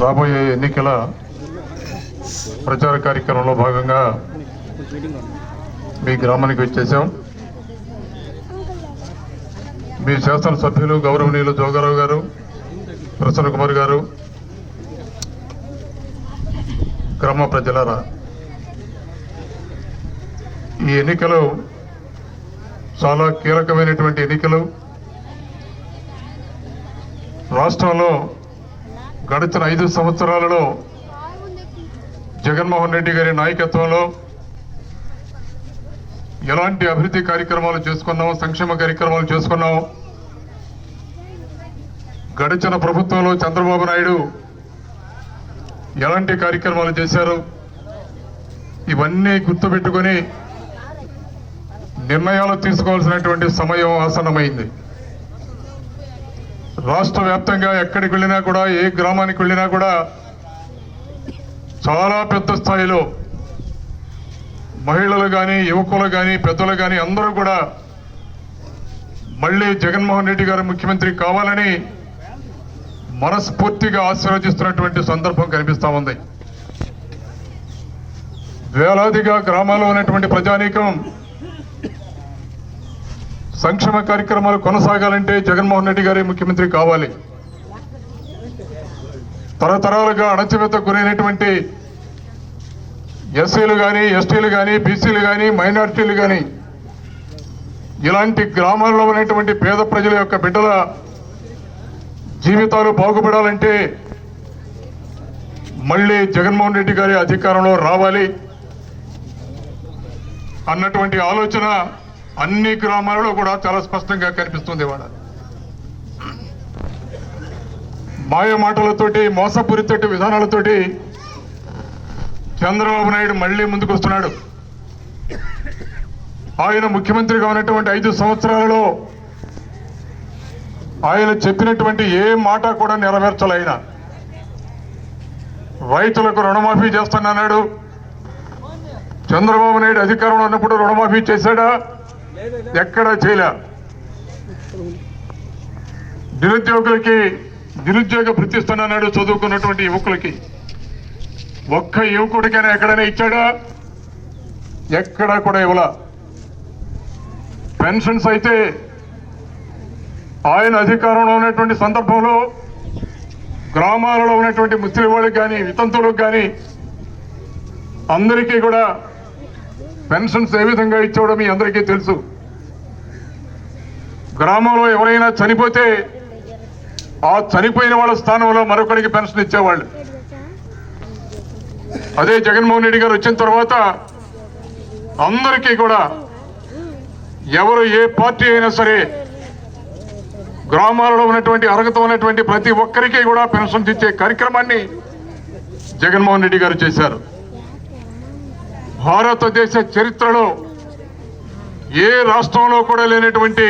రాబోయే ఎన్నికల ప్రచార కార్యక్రమంలో భాగంగా మీ గ్రామానికి వచ్చేసాం మీ శాసనసభ్యులు గౌరవనీయులు జోగారావు గారు ప్రసన్న కుమార్ గారు గ్రామ ప్రజలారా ఈ ఎన్నికలు చాలా కీలకమైనటువంటి ఎన్నికలు. రాష్ట్రంలో గడిచిన ఐదు సంవత్సరాలలో జగన్మోహన్ రెడ్డి గారి నాయకత్వంలో ఎలాంటి అభివృద్ధి కార్యక్రమాలు చేసుకున్నాం సంక్షేమ కార్యక్రమాలు చేసుకున్నాం? గడిచిన ప్రభుత్వంలో చంద్రబాబు నాయుడు ఎలాంటి కార్యక్రమాలు చేశారు? ఇవన్నీ గుర్తుపెట్టుకొని నిర్ణయాలు తీసుకోవాల్సినటువంటి సమయం ఆసన్నమైంది. రాష్ట్ర వ్యాప్తంగా ఎక్కడికి వెళ్ళినా కూడా ఏ గ్రామానికి వెళ్ళినా కూడా చాలా పెద్ద స్థాయిలో మహిళలు కానీ యువకులు కానీ పెద్దలు కానీ అందరూ కూడా మళ్ళీ జగన్మోహన్ రెడ్డి గారు ముఖ్యమంత్రి కావాలని మనస్ఫూర్తిగా ఆశీర్వదిస్తున్నటువంటి సందర్భం కనిపిస్తూ ఉంది. వేలాదిగా గ్రామాల్లో ఉన్నటువంటి ప్రజానీకం సంక్షేమ కార్యక్రమాలు కొనసాగాలంటే జగన్మోహన్ రెడ్డి గారే ముఖ్యమంత్రి కావాలి. తరతరాలుగా అణచివేత గురైనటువంటి ఎస్సీలు కానీ ఎస్టీలు కానీ బీసీలు కానీ మైనార్టీలు కానీ ఇలాంటి గ్రామాల్లో ఉన్నటువంటి పేద ప్రజల యొక్క బిడ్డల జీవితాలు బాగుపడాలంటే మళ్ళీ జగన్మోహన్ రెడ్డి గారి అధికారంలో రావాలి. అన్నటువంటి ఆలోచన అన్ని గ్రామాలలో కూడా చాలా స్పష్టంగా కనిపిస్తుంది ఇవాళ. మాయ మాటలతోటి మోసపూరితోటి విధానాలతోటి చంద్రబాబు నాయుడు మళ్ళీ ముందుకు వస్తున్నాడు. ఆయన ముఖ్యమంత్రిగా ఉన్నటువంటి ఐదు సంవత్సరాలలో ఆయన చెప్పినటువంటి ఏ మాట కూడా నెరవేర్చాలి ఆయన రైతులకు రుణమాఫీ చేస్తానన్నాడు. చంద్రబాబు నాయుడు అధికారంలో ఉన్నప్పుడు రుణమాఫీ చేశాడా? ఎక్కడా చేయలే. నిరుద్యోగులకి నిరుద్యోగ వృత్తిస్తానన్నాడు చదువుకున్నటువంటి యువకులకి. ఒక్క యువకుడికైనా ఎక్కడైనా ఇచ్చాడా? ఎక్కడా కూడా ఇవ్వలా. పెన్షన్స్ అయితే ఆయన అధికారంలో ఉన్నటువంటి సందర్భంలో గ్రామాలలో ఉన్నటువంటి ముస్లిం వాళ్ళకి కానీ వితంతువులకు కానీ అందరికీ కూడా పెన్షన్స్ ఏ విధంగా ఇచ్చాడో మీ అందరికీ తెలుసు. గ్రామంలో ఎవరైనా చనిపోతే ఆ చనిపోయిన వాళ్ళ స్థానంలో మరొకరికి పెన్షన్ ఇచ్చేవాళ్ళు. అదే జగన్మోహన్ రెడ్డి గారు వచ్చిన తర్వాత అందరికీ కూడా ఎవరు ఏ పార్టీ అయినా సరే గ్రామాలలో ఉన్నటువంటి అర్హత ఉన్నటువంటి ప్రతి ఒక్కరికి కూడా పెన్షన్ ఇచ్చే కార్యక్రమాన్ని జగన్మోహన్ రెడ్డి గారు చేశారు. భారతదేశ చరిత్రలో ఏ రాష్ట్రంలో కూడా లేనటువంటి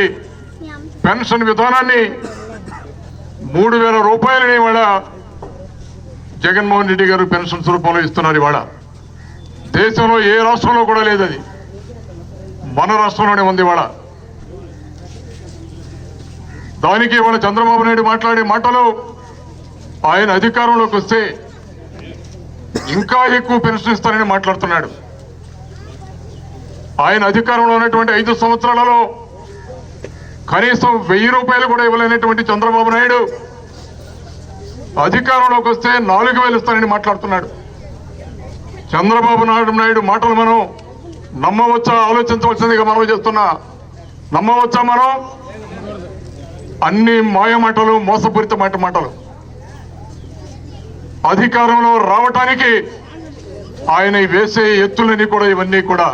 పెన్షన్ విధానాన్ని మూడు వేల రూపాయలని ఇవాళ జగన్మోహన్ రెడ్డి గారు పెన్షన్స్ రూపంలో ఇస్తున్నారు ఇవాళ. దేశంలో ఏ రాష్ట్రంలో కూడా లేదు అది. మన రాష్ట్రంలోనే ఉంది ఇవాళ. దానికి ఇవాళ చంద్రబాబు నాయుడు మాట్లాడే మాటలు ఆయన అధికారంలోకి వస్తే ఇంకా ఎక్కువ పెన్షన్ ఇస్తారని మాట్లాడుతున్నాడు. ఆయన అధికారంలో ఉన్నటువంటి ఐదు సంవత్సరాలలో కనీసం వెయ్యి రూపాయలు కూడా ఇవ్వలేనటువంటి చంద్రబాబు నాయుడు అధికారంలోకి వస్తే నాలుగు వేలు ఇస్తానని మాట్లాడుతున్నాడు. చంద్రబాబు నాయుడు నాయుడు మాటలు మనం నమ్మవచ్చా? ఆలోచించవలసిందిగా మనం చేస్తున్నా. నమ్మవచ్చా మనం? అన్ని మాయ మాటలు మోసపూరిత మాట మాటలు. అధికారంలో రావటానికి ఆయన వేసే ఎత్తులని కూడా ఇవన్నీ కూడా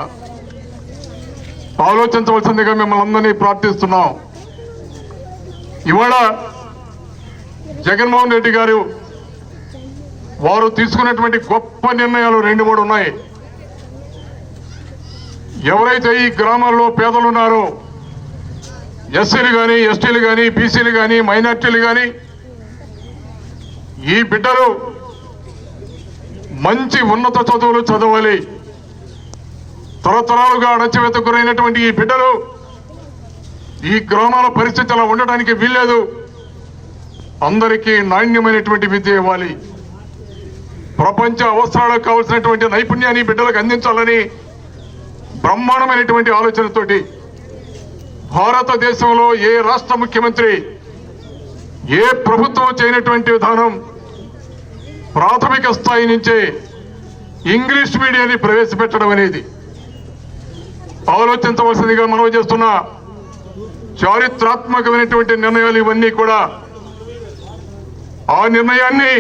ఆలోచించవలసిందిగా మిమ్మల్ని అందరినీ ప్రార్థిస్తున్నాం. ఇవాళ జగన్మోహన్ రెడ్డి గారు వారు తీసుకున్నటువంటి గొప్ప నిర్ణయాలు రెండు మూడు ఉన్నాయి. ఎవరైతే ఈ గ్రామాల్లో పేదలు ఉన్నారో ఎస్సీలు కానీ ఎస్టీలు కానీ బీసీలు కానీ మైనార్టీలు కానీ ఈ బిడ్డలు మంచి ఉన్నత చదువులు చదవాలి. తరతరాలుగా అణచివేత గురైనటువంటి ఈ బిడ్డలు ఈ గ్రామాల పరిస్థితి అలా ఉండటానికి వీల్లేదు. అందరికీ నాణ్యమైనటువంటి విద్య ఇవ్వాలి. ప్రపంచ అవసరాలకు కావలసినటువంటి నైపుణ్యాన్ని బిడ్డలకు అందించాలని బ్రహ్మాండమైనటువంటి ఆలోచనతోటి భారతదేశంలో ఏ రాష్ట్ర ముఖ్యమంత్రి ఏ ప్రభుత్వం చేయనటువంటి విధానం ప్రాథమిక స్థాయి నుంచే ఇంగ్లీష్ మీడియాన్ని ప్రవేశపెట్టడం అనేది ఆలోచించవలసిందిగా మనవి చేస్తున్న. చారిత్రాత్మకమైనటువంటి నిర్ణయాలు ఇవన్నీ కూడా ఆ నిర్ణయాన్ని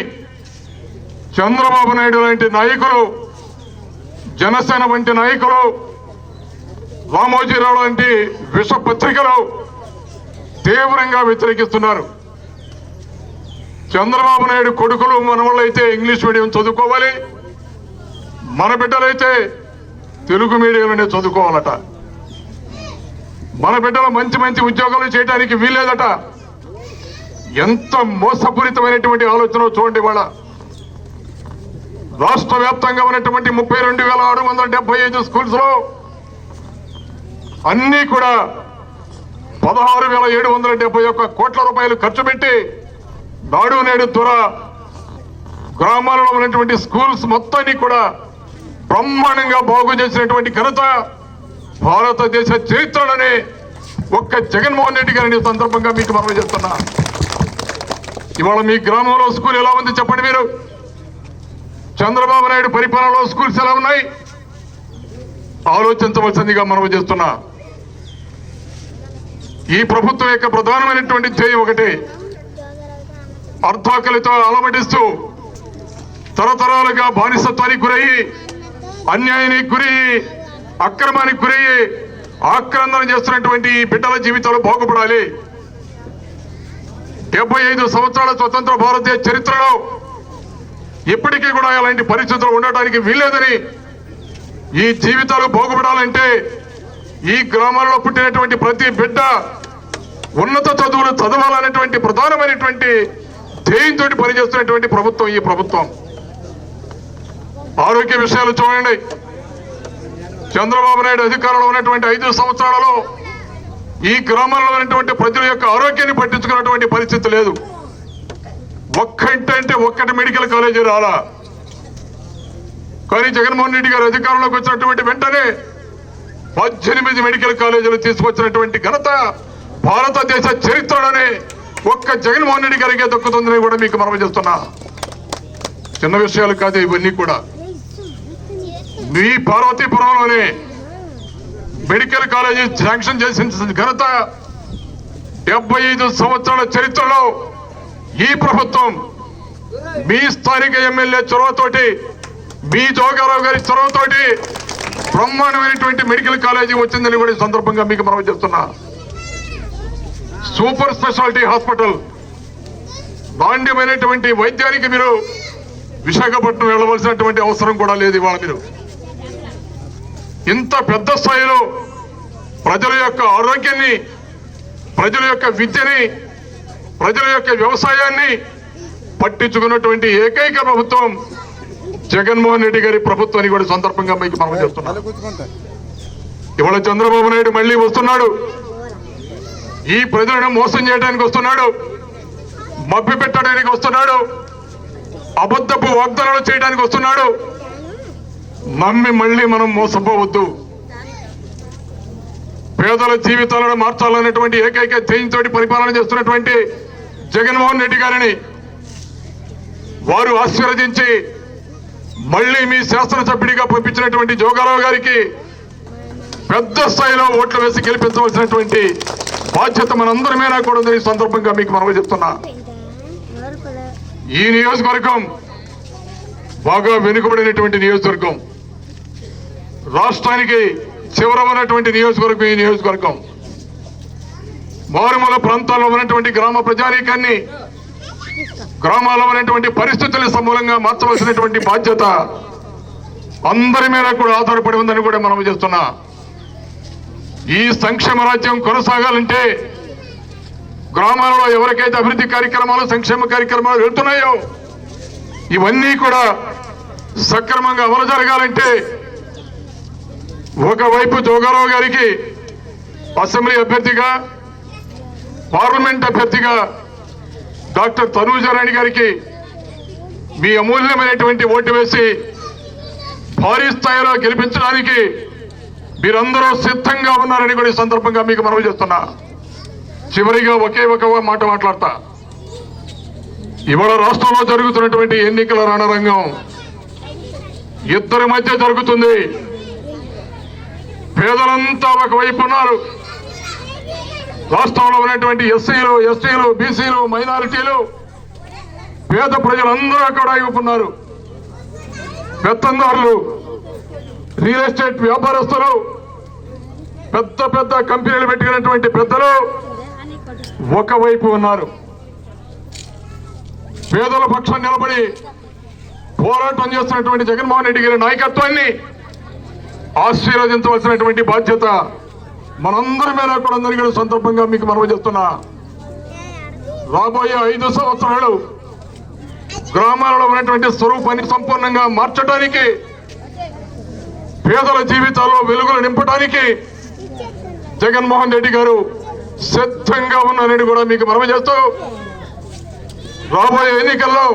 చంద్రబాబు నాయుడు లాంటి నాయకులు జనసేన వంటి నాయకులు రామోజీరావు లాంటి విషపత్రికలు తీవ్రంగా వ్యతిరేకిస్తున్నారు. చంద్రబాబు నాయుడు కొడుకులు మనవాళ్ళైతే ఇంగ్లీష్ మీడియం చదువుకోవాలి. మన బిడ్డలైతే తెలుగు మీడియంలోనే చదువుకోవాలట. మన బిడ్డలు మంచి మంచి ఉద్యోగాలు చేయడానికి వీల్లేదట. ఎంత మోసపూరితమైనటువంటి ఆలోచన చూడండి వాళ్ళ రాష్ట్ర వ్యాప్తంగా ఉన్నటువంటి ముప్పై రెండు వేల ఆరు వందల డెబ్బై ఐదు స్కూల్స్లో కూడా పదహారు వేల ఏడు వందల డెబ్బై ఒక్క కోట్ల రూపాయలు ఖర్చు పెట్టి నాడు నేడు త్వర గ్రామాలలో ఉన్నటువంటి స్కూల్స్ మొత్తాన్ని కూడా బ్రహ్మాండంగా బాగు చేసినటువంటి ఘనత భారతదేశ చరిత్రలోనే ఒక్క జగన్మోహన్ రెడ్డి గారిని సందర్భంగా మీకు మనం చేస్తున్నా. ఇవాళ మీ గ్రామంలో స్కూల్ ఎలా ఉంది చెప్పండి మీరు? చంద్రబాబు నాయుడు పరిపాలనలో స్కూల్స్ ఎలా ఉన్నాయి? ఆలోచించవలసిందిగా మనం చేస్తున్నా. ఈ ప్రభుత్వం యొక్క ప్రధానమైనటువంటి ధ్యేయం ఒకటి అర్ధాకలితో అలమటిస్తూ తరతరాలుగా బానిసత్వానికి గురయ్యి అన్యాయానికి గురి అక్రమానికి గురి ఆక్రందన చేస్తున్నటువంటి ఈ బిడ్డల జీవితాలు బాగుపడాలి. డెబ్బై ఐదు సంవత్సరాల స్వతంత్ర భారతదేశ చరిత్రలో ఇప్పటికీ కూడా అలాంటి పరిస్థితులు ఉండటానికి వీల్లేదని ఈ జీవితాలు బాగుపడాలంటే ఈ గ్రామాల్లో పుట్టినటువంటి ప్రతి బిడ్డ ఉన్నత చదువులు చదవాలనేటువంటి ప్రధానమైనటువంటి ధ్యేయంతో పనిచేస్తున్నటువంటి ప్రభుత్వం ఈ ప్రభుత్వం. ఆరోగ్య విషయాలు చూడండి. చంద్రబాబు నాయుడు అధికారంలో ఉన్నటువంటి ఐదు సంవత్సరాలలో ఈ గ్రామంలో ఉన్నటువంటి ప్రజల యొక్క ఆరోగ్యాన్ని పట్టించుకున్నటువంటి పరిస్థితి లేదు. ఒక్కంటే ఒక్కటి మెడికల్ కాలేజీ రాలా. కానీ జగన్మోహన్ రెడ్డి గారు అధికారంలోకి వచ్చినటువంటి వెంటనే పద్దెనిమిది మెడికల్ కాలేజీలు తీసుకొచ్చినటువంటి ఘనత భారతదేశ చరిత్రలోనే ఒక్క జగన్మోహన్ రెడ్డి గారికే దక్కుతుందని కూడా మీకు మనం చేస్తున్నా చిన్న విషయాలు కాదు ఇవన్నీ కూడా. మీ పార్వతీపురంలోని మెడికల్ కాలేజీ శాంక్షన్ చేసిన ఘనత డెబ్బై ఐదు సంవత్సరాల చరిత్రలో ఈ ప్రభుత్వం మీ స్థానిక ఎమ్మెల్యే చొరవతోటి మీ జోగారావు గారి చొరవతోటి బ్రహ్మాండమైనటువంటి మెడికల్ కాలేజీ వచ్చిందని కూడా సందర్భంగా మీకు మనం చేస్తున్నా. సూపర్ స్పెషాలిటీ హాస్పిటల్ దాండ్యమైనటువంటి వైద్యానికి మీరు విశాఖపట్నం వెళ్ళవలసినటువంటి అవసరం కూడా లేదు ఇవాళ మీరు. ఇంత పెద్ద స్థాయిలో ప్రజల యొక్క ఆరోగ్యాన్ని ప్రజల యొక్క విద్యని ప్రజల యొక్క వ్యవసాయాన్ని పట్టించుకున్నటువంటి ఏకైక ప్రభుత్వం జగన్మోహన్ రెడ్డి గారి ప్రభుత్వాన్ని కూడా సందర్భంగా మీకు మనం చేస్తున్నాం ఇవాళ చంద్రబాబు నాయుడు మళ్ళీ వస్తున్నాడు. ఈ ప్రజలను మోసం చేయడానికి వస్తున్నాడు. మభ్య పెట్టడానికి వస్తున్నాడు. అబద్ధపు వాగ్దానాలు చేయడానికి వస్తున్నాడు. నమ్మి మళ్ళీ మనం మోసపోవద్దు. పేదల జీవితాలను మార్చాలనేటువంటి ఏకైక ధ్యేయంతో పరిపాలన చేస్తున్నటువంటి జగన్మోహన్ రెడ్డి గారిని వారు ఆశీర్వదించి మళ్ళీ మీ శాసనసభ్యుడిగా పంపించినటువంటి జోగారావు గారికి పెద్ద స్థాయిలో ఓట్లు వేసి గెలిపించవలసినటువంటి బాధ్యత మనందరి మీద కూడా ఉందని ఈ సందర్భంగా మీకు మనవి చెప్తున్నా ఈ నియోజకవర్గం బాగా వెనుకబడినటువంటి నియోజకవర్గం. రాష్ట్రానికి చివరమైనటువంటి నియోజకవర్గం ఈ నియోజకవర్గం. మారుమూల ప్రాంతాల్లో ఉన్నటువంటి గ్రామ ప్రజానీకాన్ని గ్రామాల్లో ఉన్నటువంటి పరిస్థితుల సమూలంగా మార్చవలసినటువంటి బాధ్యత అందరి మీద కూడా ఆధారపడి ఉందని కూడా మనం చేస్తున్నా. ఈ సంక్షేమ రాజ్యం కొనసాగాలంటే గ్రామాలలో ఎవరికైతే అభివృద్ధి కార్యక్రమాలు సంక్షేమ కార్యక్రమాలు వెళ్తున్నాయో ఇవన్నీ కూడా సక్రమంగా అమలు జరగాలంటే ఒకవైపు జోగారావు గారికి అసెంబ్లీ అభ్యర్థిగా పార్లమెంట్ అభ్యర్థిగా డాక్టర్ తనూజారాణి గారికి మీ అమూల్యమైనటువంటి ఓటు వేసి భారీ స్థాయిలో గెలిపించడానికి మీరందరూ సిద్ధంగా ఉన్నారని కూడా ఈ సందర్భంగా మీకు మనవి చేస్తున్నా. చివరిగా ఒకే ఒక మాట మాట్లాడతా. ఇవాళ రాష్ట్రంలో జరుగుతున్నటువంటి ఎన్నికల రణరంగం ఇద్దరి మధ్య జరుగుతుంది. పేదలంతా ఒకవైపు ఉన్నారు రాష్ట్రంలో ఉన్నటువంటి ఎస్సీలు ఎస్టీలు బీసీలు మైనారిటీలు పేద ప్రజలందరూ కూడా ఉన్నారు పెత్తందారులు రియల్ ఎస్టేట్ వ్యాపారస్తులు పెద్ద పెద్ద కంపెనీలు పెట్టుకున్నటువంటి పెద్దలు ఒకవైపు ఉన్నారు. పేదల పక్షం నిలబడి పోరాటం చేస్తున్నటువంటి జగన్మోహన్ రెడ్డి గారి నాయకత్వాన్ని ఆశీర్వదించవలసినటువంటి బాధ్యత మనందరి మీద కూడా జరిగిన సందర్భంగా మీకు మనవి చెప్తున్నా. రాబోయే ఐదు సంవత్సరాలు గ్రామాలలో ఉన్నటువంటి స్వరూపాన్ని సంపూర్ణంగా మార్చడానికి పేదల జీవితాల్లో వెలుగులు నింపడానికి జగన్మోహన్ రెడ్డి గారు సిద్ధంగా ఉన్నారని కూడా మీకు మనవి చేస్తూ రాబోయే ఎన్నికల్లో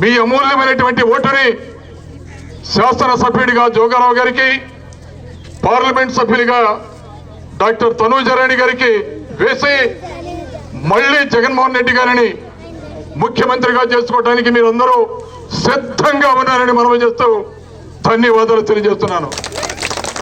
మీ అమూల్యమైనటువంటి ఓటుని శాసనసభ్యుడిగా జోగారావు గారికి పార్లమెంట్ సభ్యుడిగా డాక్టర్ తనూజరాణి గారికి వేసి మళ్ళీ జగన్మోహన్ రెడ్డి గారిని ముఖ్యమంత్రిగా చేసుకోవడానికి మీరందరూ సిద్ధంగా ఉన్నారని మనవి చేస్తూ ధన్యవాదాలు తెలియజేస్తున్నాను.